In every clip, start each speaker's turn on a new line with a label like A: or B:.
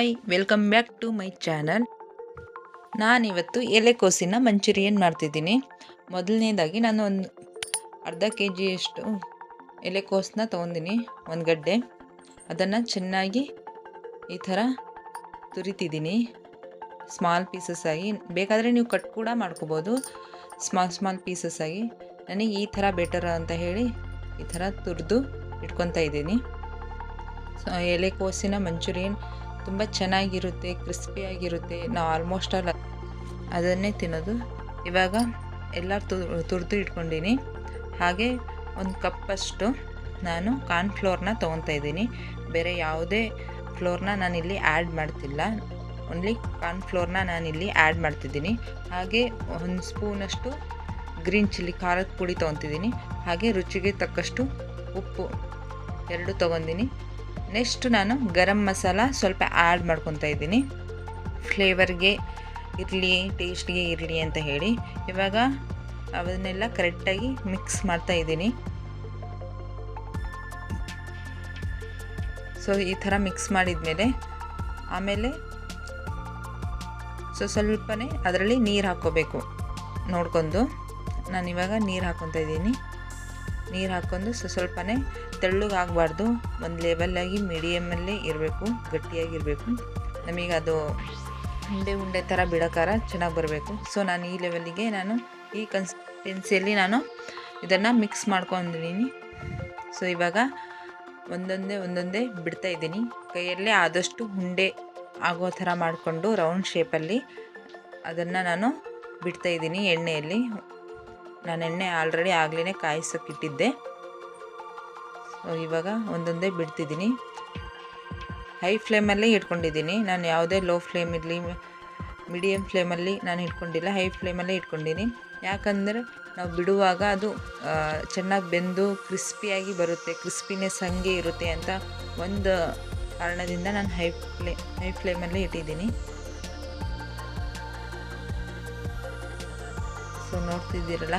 A: Hi welcome back to my channel ನಾನಿವತ್ತು ಎಲೆಕೋಸಿನ manchurian ಮಾಡ್ತಿದ್ದೀನಿ. ಮೊದಲನೇದಾಗಿ ನಾನು ಒಂದು ಅರ್ಧ ಕೆ ಜಿಯಷ್ಟು ಎಲೆಕೋಸನ್ನ ತೊಗೊಂಡಿನಿ, ಒಂದು ಗಡ್ಡೆ. ಅದನ್ನು ಚೆನ್ನಾಗಿ ಈ ಥರ ತುರಿತಿದ್ದೀನಿ. ಸ್ಮಾಲ್ ಪೀಸಸ್ ಆಗಿ. ಬೇಕಾದರೆ ನೀವು ಕಟ್ ಕೂಡ ಮಾಡ್ಕೋಬೋದು. ಸ್ಮಾಲ್ ಸ್ಮಾಲ್ ಪೀಸಸ್ ಆಗಿ. ನನಗೆ ಈ ಥರ ಬೆಟರ್ ಅಂತ ಹೇಳಿ ಈ ಥರ ತುರಿದು ಇಟ್ಕೊತಾ ಇದ್ದೀನಿ. ಎಲೆಕೋಸಿನ ಮಂಚೂರಿಯನ್ ತುಂಬ ಚೆನ್ನಾಗಿರುತ್ತೆ, ಕ್ರಿಸ್ಪಿಯಾಗಿರುತ್ತೆ, ನಾವು ಆಲ್ಮೋಸ್ಟ್ ಆಲ್ ಅದನ್ನೇ ತಿನ್ನೋದು. ಇವಾಗ ಎಲ್ಲ ತುರಿದು ಇಟ್ಕೊಂಡಿನಿ. ಹಾಗೆ ಒಂದು ಕಪ್ಪಷ್ಟು ನಾನು ಕಾರ್ನ್ ಫ್ಲೋರ್ನ ತೊಗೊತಾ ಇದ್ದೀನಿ. ಬೇರೆ ಯಾವುದೇ ಫ್ಲೋರ್ನ ನಾನಿಲ್ಲಿ ಆ್ಯಡ್ ಮಾಡ್ತಿಲ್ಲ. ಓನ್ಲಿ ಕಾರ್ನ್ಫ್ಲೋರ್ನ ನಾನಿಲ್ಲಿ ಆ್ಯಡ್ ಮಾಡ್ತಿದ್ದೀನಿ. ಹಾಗೆ ಒಂದು ಸ್ಪೂನಷ್ಟು ಗ್ರೀನ್ ಚಿಲ್ಲಿ ಖಾರದ ಪುಡಿ ತೊಗೊತಿದ್ದೀನಿ. ಹಾಗೆ ರುಚಿಗೆ ತಕ್ಕಷ್ಟು ಉಪ್ಪು ಎರಡು ತೊಗೊಂಡಿನಿ ನೆಕ್ಸ್ಟ್ ನಾನು ಗರಂ ಮಸಾಲ ಸ್ವಲ್ಪ ಆ್ಯಡ್ ಮಾಡ್ಕೊತಾ ಇದ್ದೀನಿ. ಫ್ಲೇವರ್ಗೆ ಇರಲಿ, ಟೇಸ್ಟ್ಗೆ ಇರಲಿ ಅಂತ ಹೇಳಿ. ಇವಾಗ ಅದನ್ನೆಲ್ಲ ಕರೆಕ್ಟಾಗಿ ಮಿಕ್ಸ್ ಮಾಡ್ತಾ ಇದ್ದೀನಿ. ಸೊ, ಈ ಥರ ಮಿಕ್ಸ್ ಮಾಡಿದ್ಮೇಲೆ ಆಮೇಲೆ ಸೊ, ಸ್ವಲ್ಪನೇ ಅದರಲ್ಲಿ ನೀರು ಹಾಕ್ಕೋಬೇಕು ನೋಡ್ಕೊಂಡು. ನಾನಿವಾಗ ನೀರು ಹಾಕ್ಕೊತಾ ಇದ್ದೀನಿ. ನೀರು ಹಾಕ್ಕೊಂಡು ಸೊ ಸ್ವಲ್ಪನೇ ತೆಳ್ಳಗಾಗಬಾರ್ದು. ಒಂದು ಲೆವೆಲ್ಲಾಗಿ ಮೀಡಿಯಮಲ್ಲೇ ಇರಬೇಕು ಗಟ್ಟಿಯಾಗಿರಬೇಕು ನಮಗೆ ಅದು ಉಂಡೆ ಉಂಡೆ ಥರ ಬಿಡೋಕಾರ ಚೆನ್ನಾಗಿ ಬರಬೇಕು. ಸೊ ನಾನು ಈ ಲೆವೆಲ್ಲಿಗೆ ನಾನು ಈ ಕನ್ಸಿಸ್ಟೆನ್ಸಿಯಲ್ಲಿ ನಾನು ಇದನ್ನು ಮಿಕ್ಸ್ ಮಾಡ್ಕೊಂಡಿದ್ದೀನಿ ಸೊ ಇವಾಗ ಒಂದೊಂದೇ ಒಂದೊಂದೇ ಬಿಡ್ತಾ ಇದ್ದೀನಿ. ಕೈಯಲ್ಲೇ ಆದಷ್ಟು ಉಂಡೆ ಆಗೋ ಥರ ಮಾಡಿಕೊಂಡು ರೌಂಡ್ ಶೇಪಲ್ಲಿ ಅದನ್ನು ನಾನು ಬಿಡ್ತಾ ಇದ್ದೀನಿ ಎಣ್ಣೆಯಲ್ಲಿ. ನಾನು ಎಣ್ಣೆ ಆಲ್ರೆಡಿ ಆಗಲೇ ಕಾಯಿಸೋಕ್ಕಿಟ್ಟಿದ್ದೆ. ಸೊ ಇವಾಗ ಒಂದೊಂದೇ ಬಿಡ್ತಿದ್ದೀನಿ. ಹೈ ಫ್ಲೇಮಲ್ಲೇ ಇಟ್ಕೊಂಡಿದ್ದೀನಿ. ನಾನು ಯಾವುದೇ ಲೋ ಫ್ಲೇಮ್ ಇರಲಿ ಮೀಡಿಯಮ್ ಫ್ಲೇಮಲ್ಲಿ ನಾನು ಇಟ್ಕೊಂಡಿಲ್ಲ. ಹೈ ಫ್ಲೇಮಲ್ಲೇ ಇಟ್ಕೊಂಡಿದ್ದೀನಿ. ಯಾಕಂದರೆ ನಾವು ಬಿಡುವಾಗ ಅದು ಚೆನ್ನಾಗಿ ಬೆಂದು ಕ್ರಿಸ್ಪಿಯಾಗಿ ಬರುತ್ತೆ, ಕ್ರಿಸ್ಪಿನೆಸ್ ಹಾಗೆ ಇರುತ್ತೆ ಅಂತ ಒಂದು ಕಾರಣದಿಂದ ನಾನು ಹೈ ಫ್ಲೇ, ಹೈ ಫ್ಲೇಮಲ್ಲೇ ಇಟ್ಟಿದ್ದೀನಿ. ಸೊ ನೋಡ್ತಿದ್ದೀರಲ್ಲ?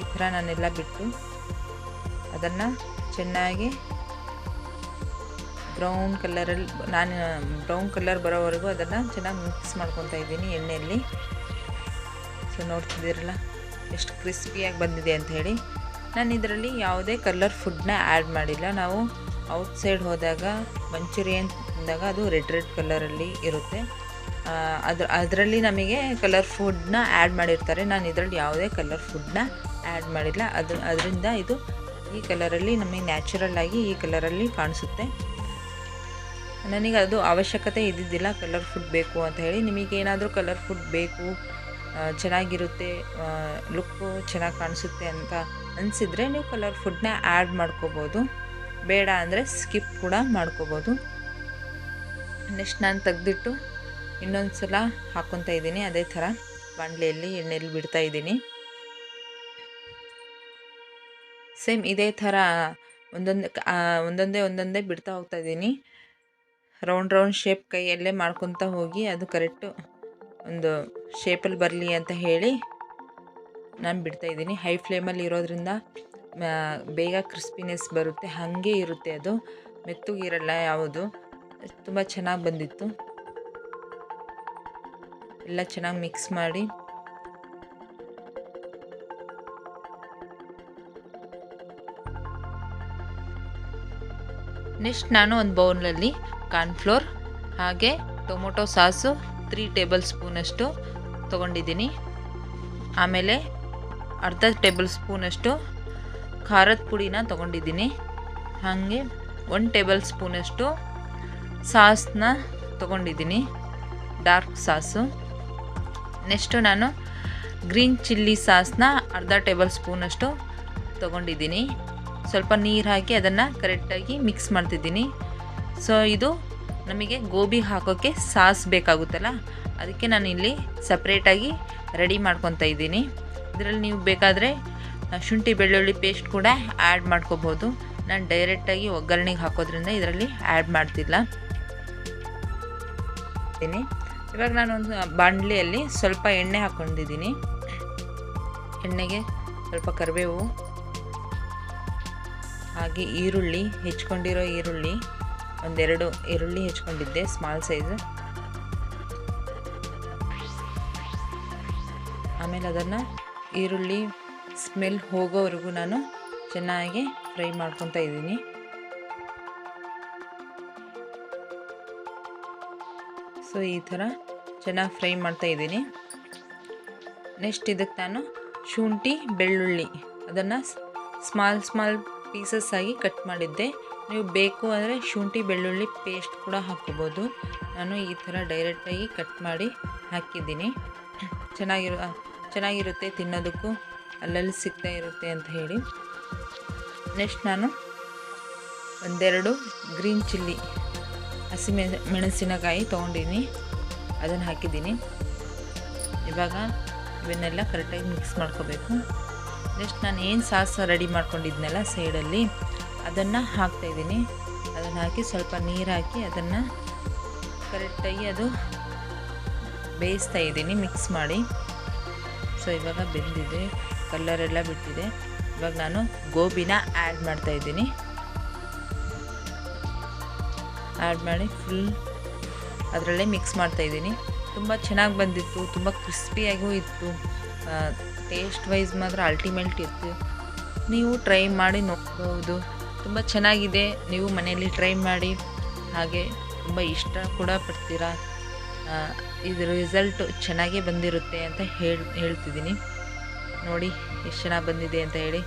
A: ಈ ಥರ ನಾನೆಲ್ಲ ಬಿಟ್ಟು ಅದನ್ನು ಚೆನ್ನಾಗಿ ಬ್ರೌನ್ ಕಲರಲ್ಲಿ ನಾನು ಬ್ರೌನ್ ಕಲರ್ ಬರೋವರೆಗೂ ಅದನ್ನು ಚೆನ್ನಾಗಿ ಮಿಕ್ಸ್ ಮಾಡ್ಕೊತಾ ಇದ್ದೀನಿ ಎಣ್ಣೆಯಲ್ಲಿ. ಸೊ ನೋಡ್ತಿದ್ದೀರಲ್ಲ, ಎಷ್ಟು ಕ್ರಿಸ್ಪಿಯಾಗಿ ಬಂದಿದೆ ಅಂತ ಹೇಳಿ. ನಾನು ಇದರಲ್ಲಿ ಯಾವುದೇ ಕಲರ್ ಫುಡ್ನ ಆ್ಯಡ್ ಮಾಡಿಲ್ಲ. ನಾವು ಔಟ್ಸೈಡ್ ಹೋದಾಗ, ಮಂಚೂರಿಯನ್ ಅಂದಾಗ ಅದು ರೆಡ್ ರೆಡ್ ಕಲರಲ್ಲಿ ಇರುತ್ತೆ. ಅದ್ರ, ಅದರಲ್ಲಿ ನಮಗೆ ಕಲರ್ ಫುಡ್ನ ಆ್ಯಡ್ ಮಾಡಿರ್ತಾರೆ. ನಾನು ಇದರಲ್ಲಿ ಯಾವುದೇ ಕಲರ್ ಫುಡ್ನ ಆ್ಯಡ್ ಮಾಡಿಲ್ಲ. ಅದ್ರ, ಅದರಿಂದ ಇದು ಈ ಕಲರಲ್ಲಿ ನಮಗೆ ನ್ಯಾಚುರಲ್ ಆಗಿ ಈ ಕಲರಲ್ಲಿ ಕಾಣಿಸುತ್ತೆ. ನನಗೆ ಅದು ಅವಶ್ಯಕತೆ ಇದ್ದಿದ್ದಿಲ್ಲ. ಕಲರ್ ಫುಡ್ ಬೇಕು ಅಂತ ಹೇಳಿ. ನಿಮಗೇನಾದರೂ ಕಲರ್ ಫುಡ್ ಬೇಕು ಚೆನ್ನಾಗಿರುತ್ತೆ ಲುಕ್ಕು ಚೆನ್ನಾಗಿ ಕಾಣಿಸುತ್ತೆ ಅಂತ ಅನಿಸಿದರೆ ನೀವು ಕಲರ್ ಫುಡ್ನ ಆ್ಯಡ್ ಮಾಡ್ಕೋಬೋದು. ಬೇಡ ಅಂದರೆ ಸ್ಕಿಪ್ ಕೂಡ ಮಾಡ್ಕೋಬೋದು. ನೆಕ್ಸ್ಟ್ ನಾನು ತೆಗೆದಿಟ್ಟು ಇನ್ನೊಂದು ಸಲ ಹಾಕ್ಕೊತಾ ಇದ್ದೀನಿ, ಅದೇ ಥರ ಬಾಣಲೆಯಲ್ಲಿ ಎಣ್ಣೆಯಲ್ಲಿ ಬಿಡ್ತಾ ಇದ್ದೀನಿ. ಸೇಮ್ ಇದೇ ಥರ ಒಂದೊಂದು ಒಂದೊಂದೇ ಒಂದೊಂದೇ ಬಿಡ್ತಾ ಹೋಗ್ತಾ ಇದ್ದೀನಿ. ರೌಂಡ್ ರೌಂಡ್ ಶೇಪ್ ಕೈಯಲ್ಲೇ ಮಾಡ್ಕೊತ ಹೋಗಿ ಅದು ಕರೆಕ್ಟು ಒಂದು ಶೇಪಲ್ಲಿ ಬರಲಿ ಅಂತ ಹೇಳಿ ನಾನು ಬಿಡ್ತಾ ಇದ್ದೀನಿ. ಹೈ ಫ್ಲೇಮಲ್ಲಿ ಇರೋದ್ರಿಂದ ಬೇಗ ಕ್ರಿಸ್ಪಿನೆಸ್ ಬರುತ್ತೆ, ಹಾಗೆ ಇರುತ್ತೆ ಅದು. ಮೆತ್ತಗಿರಲ್ಲ ಯಾವುದು. ತುಂಬ ಚೆನ್ನಾಗಿ ಬಂದಿತ್ತು. ಎಲ್ಲ ಚೆನ್ನಾಗಿ ಮಿಕ್ಸ್ ಮಾಡಿ. ನೆಕ್ಸ್ಟ್ ನಾನು ಒಂದು ಬೌಲಲ್ಲಿ ಕಾರ್ನ್ಫ್ಲೋರ್ ಹಾಗೆ ಟೊಮೊಟೊ ಸಾಸು ತ್ರೀ ಟೇಬಲ್ ಸ್ಪೂನಷ್ಟು ತೊಗೊಂಡಿದ್ದೀನಿ. ಆಮೇಲೆ ಅರ್ಧ ಟೇಬಲ್ ಸ್ಪೂನಷ್ಟು ಖಾರದ ಪುಡಿನ ತೊಗೊಂಡಿದ್ದೀನಿ. ಹಾಗೆ ಒನ್ ಟೇಬಲ್ ಸ್ಪೂನಷ್ಟು ಸಾಸ್ನ ತೊಗೊಂಡಿದ್ದೀನಿ ಡಾರ್ಕ್ ಸಾಸು. ನೆಕ್ಸ್ಟು ನಾನು ಗ್ರೀನ್ ಚಿಲ್ಲಿ ಸಾಸ್ನ ಅರ್ಧ ಟೇಬಲ್ ಸ್ಪೂನಷ್ಟು ತೊಗೊಂಡಿದ್ದೀನಿ. ಸ್ವಲ್ಪ ನೀರು ಹಾಕಿ ಅದನ್ನು ಕರೆಕ್ಟಾಗಿ ಮಿಕ್ಸ್ ಮಾಡ್ತಿದ್ದೀನಿ. ಸೊ, ಇದು ನಮಗೆ ಗೋಬಿ ಹಾಕೋಕ್ಕೆ ಸಾಸ್ ಬೇಕಾಗುತ್ತಲ್ಲ, ಅದಕ್ಕೆ ನಾನು ಇಲ್ಲಿ ಸಪ್ರೇಟಾಗಿ ರೆಡಿ ಮಾಡ್ಕೊತಾ ಇದ್ದೀನಿ. ಇದರಲ್ಲಿ ನೀವು ಬೇಕಾದರೆ ಶುಂಠಿ ಬೆಳ್ಳುಳ್ಳಿ ಪೇಸ್ಟ್ ಕೂಡ ಆ್ಯಡ್ ಮಾಡ್ಕೋಬೋದು. ನಾನು ಡೈರೆಕ್ಟಾಗಿ ಒಗ್ಗರಣೆಗೆ ಹಾಕೋದ್ರಿಂದ ಇದರಲ್ಲಿ ಆ್ಯಡ್ ಮಾಡ್ತಿಲ್ಲ. ಇವಾಗ ನಾನು ಒಂದು ಬಾಣಲಿಯಲ್ಲಿ ಸ್ವಲ್ಪ ಎಣ್ಣೆ ಹಾಕ್ಕೊಂಡಿದ್ದೀನಿ. ಎಣ್ಣೆಗೆ ಸ್ವಲ್ಪ ಕರಿಬೇವು, ಹಾಗೆ ಈರುಳ್ಳಿ, ಹೆಚ್ಕೊಂಡಿರೋ ಈರುಳ್ಳಿ, ಒಂದೆರಡು ಈರುಳ್ಳಿ ಹೆಚ್ಕೊಂಡಿದ್ದೆ ಸ್ಮಾಲ್ ಸೈಜ್ ಆಮೇಲೆ ಅದನ್ನು ಈರುಳ್ಳಿ ಸ್ಮೆಲ್ ಹೋಗೋವರೆಗೂ ನಾನು ಚೆನ್ನಾಗಿ ಫ್ರೈ ಮಾಡ್ಕೊತಾ ಇದ್ದೀನಿ. ಸೊ, ಈ ಥರ ಚೆನ್ನಾಗಿ ಫ್ರೈ ಮಾಡ್ತಾ ಇದ್ದೀನಿ. ನೆಕ್ಸ್ಟ್ ಇದಕ್ಕೆ ನಾನು ಶುಂಠಿ, ಬೆಳ್ಳುಳ್ಳಿ ಅದನ್ನು ಸ್ಮಾಲ್ ಸ್ಮಾಲ್ ಪೀಸಸ್ ಆಗಿ ಕಟ್ ಮಾಡಿದ್ದೆ. ನೀವು ಬೇಕು ಅಂದರೆ ಶುಂಠಿ, ಬೆಳ್ಳುಳ್ಳಿ ಪೇಸ್ಟ್ ಕೂಡ ಹಾಕ್ಕೋಬೋದು. ನಾನು ಈ ಥರ ಡೈರೆಕ್ಟಾಗಿ ಕಟ್ ಮಾಡಿ ಹಾಕಿದ್ದೀನಿ. ಚೆನ್ನಾಗಿರೋ ಚೆನ್ನಾಗಿರುತ್ತೆ ತಿನ್ನೋದಕ್ಕೂ, ಅಲ್ಲಲ್ಲಿ ಸಿಗ್ತಾ ಇರುತ್ತೆ ಅಂತ ಹೇಳಿ. ನೆಕ್ಸ್ಟ್ ನಾನು ಒಂದೆರಡು ಗ್ರೀನ್ ಚಿಲ್ಲಿ ಹಸಿ ಮೆಣಸಿನಕಾಯಿ ತೊಗೊಂಡಿನಿ. ಅದನ್ನು ಹಾಕಿದ್ದೀನಿ. ಇವಾಗ ಇವನ್ನೆಲ್ಲ ಕರೆಕ್ಟಾಗಿ ಮಿಕ್ಸ್ ಮಾಡ್ಕೋಬೇಕು. ನೆಕ್ಸ್ಟ್ ನಾನು ಏನು ಸಾಸ್ ರೆಡಿ ಮಾಡ್ಕೊಂಡಿದ್ನಲ್ಲ ಸೈಡಲ್ಲಿ, ಅದನ್ನು ಹಾಕ್ತಾಯಿದ್ದೀನಿ. ಅದನ್ನು ಹಾಕಿ ಸ್ವಲ್ಪ ನೀರು ಹಾಕಿ ಅದನ್ನು ಕರೆಕ್ಟಾಗಿ ಅದು ಬೇಯಿಸ್ತಾ ಇದ್ದೀನಿ ಮಿಕ್ಸ್ ಮಾಡಿ. ಸೊ ಇವಾಗ ಬೆಂದಿದೆ ಕಲ್ಲರೆಲ್ಲ ಬಿಟ್ಟಿದೆ. ಇವಾಗ ನಾನು ಗೋಬಿನ ಆ್ಯಡ್ ಮಾಡ್ತಾಯಿದ್ದೀನಿ. ಆ್ಯಡ್ ಮಾಡಿ ಫುಲ್ ಅದರಲ್ಲೇ ಮಿಕ್ಸ್ ಮಾಡ್ತಾಯಿದ್ದೀನಿ ತುಂಬ ಚೆನ್ನಾಗಿ ಬಂದಿತ್ತು, ತುಂಬ ಕ್ರಿಸ್ಪಿಯಾಗೂ ಇತ್ತು. ಟೇಸ್ಟ್ ವೈಸ್ ಮಾತ್ರ ಅಲ್ಟಿಮೇಟ್ ಇತ್ತು. ನೀವು ಟ್ರೈ ಮಾಡಿ ನೋಡ್ಬೋದು. ತುಂಬ ಚೆನ್ನಾಗಿದೆ. ನೀವು ಮನೆಯಲ್ಲಿ ಟ್ರೈ ಮಾಡಿ ಹಾಗೆ ತುಂಬ ಇಷ್ಟ ಕೂಡ ಪಡ್ತೀರಾ. ಇದು ರಿಸಲ್ಟ್ ಚೆನ್ನಾಗೇ ಬಂದಿರುತ್ತೆ ಅಂತ ಹೇಳಿ, ಹೇಳ್ತಿದ್ದೀನಿ. ನೋಡಿ ಎಷ್ಟು ಚೆನ್ನಾಗಿ ಬಂದಿದೆ ಅಂತ ಹೇಳಿ.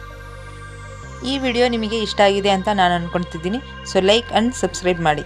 A: ಈ ವಿಡಿಯೋ ನಿಮಗೆ ಇಷ್ಟ ಆಗಿದೆ ಅಂತ ನಾನು ಅಂದ್ಕೊಳ್ತಿದ್ದೀನಿ ಸೊ ಲೈಕ್ ಆ್ಯಂಡ್ ಸಬ್ಸ್ಕ್ರೈಬ್ ಮಾಡಿ.